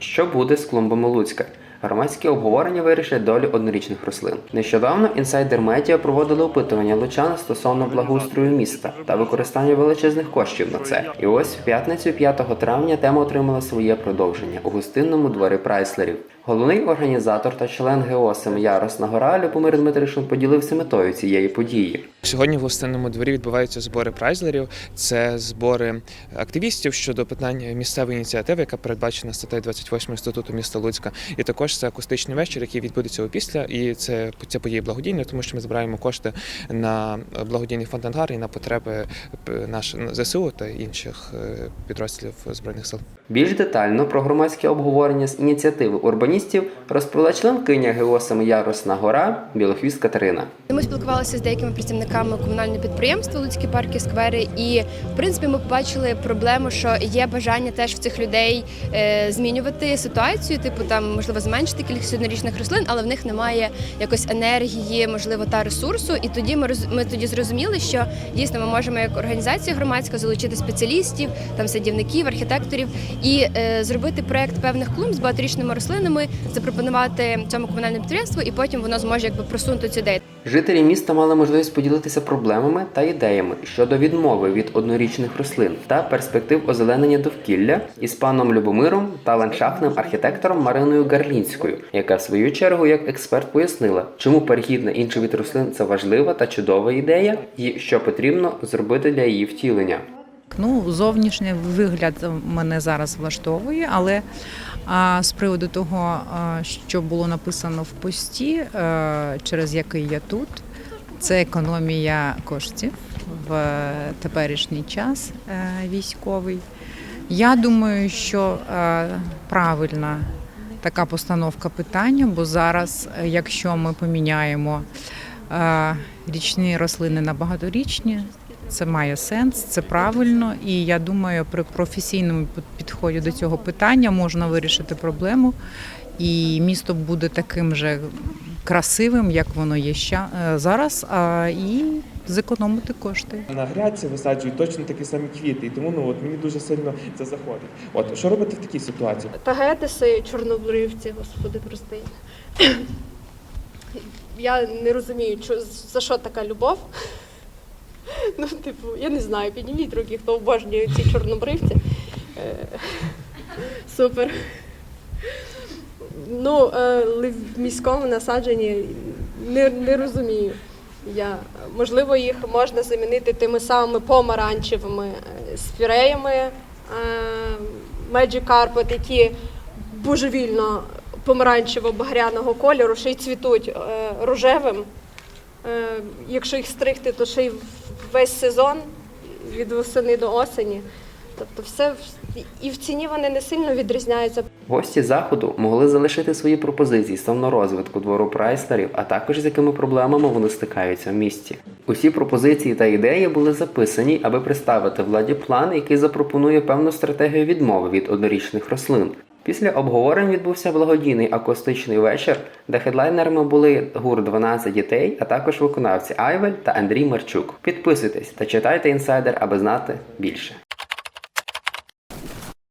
Що буде з клумбами Луцька? Громадські обговорення вирішать долю однорічних рослин. Нещодавно інсайдер медіа проводили опитування лучан стосовно благоустрою міста та використання величезних коштів на це. І ось в п'ятницю, 5 травня, тема отримала своє продовження у гостинному дворі прайслерів. Головний організатор та член ГО Семиярос Нагора Любомир Дмитришин поділився метою цієї події. Сьогодні в гостинному дворі відбуваються збори прайзлерів. Це збори активістів щодо питань місцевої ініціативи, яка передбачена статтею 28 статуту міста Луцька. І також це акустичний вечір, який відбудеться опісля. І це ця подія благодійна, тому що ми збираємо кошти на благодійний фонд «Ангар» і на потреби е, наших ЗСУ та інших е, підрозділів збройних сил. Більш детально про громадське обговорення з ініціативи урбаністів розповіла членкиня ГО Семияросна Гора Білохвіст Катерина. Ми спілкувалися з деякими працівниками комунального підприємства Луцькі парки сквери, і в принципі ми побачили проблему, що є бажання теж в цих людей е, змінювати ситуацію, типу там можливо зменшити кількість однорічних рослин, але в них немає якось енергії, можливо, та ресурсу. І тоді ми ми тоді зрозуміли, що дійсно ми можемо як організація громадська залучити спеціалістів, там садівників, архітекторів і е, зробити проект певних клумб з багаторічними рослинами, запропонувати цьому комунальному підприємству, і потім воно зможе якби просунути цю ідею. Жителі міста мали можливість поділитися проблемами та ідеями щодо відмови від однорічних рослин та перспектив озеленення довкілля із паном Любомиром та ландшафтним архітектором Мариною Гарлінською, яка в свою чергу як експерт пояснила, чому перехід на інший від рослин це важлива та чудова ідея, і що потрібно зробити для її втілення. Ну, зовнішній вигляд мене зараз влаштовує, але а, з приводу того, а, що було написано в пості, а, через який я тут, це економія коштів в теперішній час е, військовий. Я думаю, що е, правильна така постановка питання, бо зараз, е, якщо ми поміняємо е, річні рослини на багаторічні, це має сенс, це правильно, і я думаю, при професійному підході до цього питання можна вирішити проблему, і місто буде таким же красивим, як воно є е, зараз, а, і зекономити кошти. На грядці висаджують точно такі самі квіти, і тому ну от мені дуже сильно це заходить. От що робити в такій ситуації? Тагетиси, чорнобривці, господи, прости. Я не розумію, чо- за що така любов. Ну, типу, я не знаю, підніміть руки, хто обожнює ці чорнобривці. Е, Супер. Ну, е, в міському насадженні не, не розумію. Я, можливо, їх можна замінити тими самими помаранчевими е, спіреями Magic Carpet, які божевільно помаранчево-багряного кольору, ще й цвітуть рожевим. Якщо їх стригти, то ще й весь сезон від восени до осені. Тобто все і в ціні вони не сильно відрізняються. Гості заходу могли залишити свої пропозиції стосовно розвитку двору прайслерів, а також з якими проблемами вони стикаються в місті. Усі пропозиції та ідеї були записані, аби представити владі план, який запропонує певну стратегію відмови від однорічних рослин. Після обговорень відбувся благодійний акустичний вечір, де хедлайнерами були гур 12 дітей, а також виконавці Айвель та Андрій Марчук. Підписуйтесь та читайте інсайдер, аби знати більше.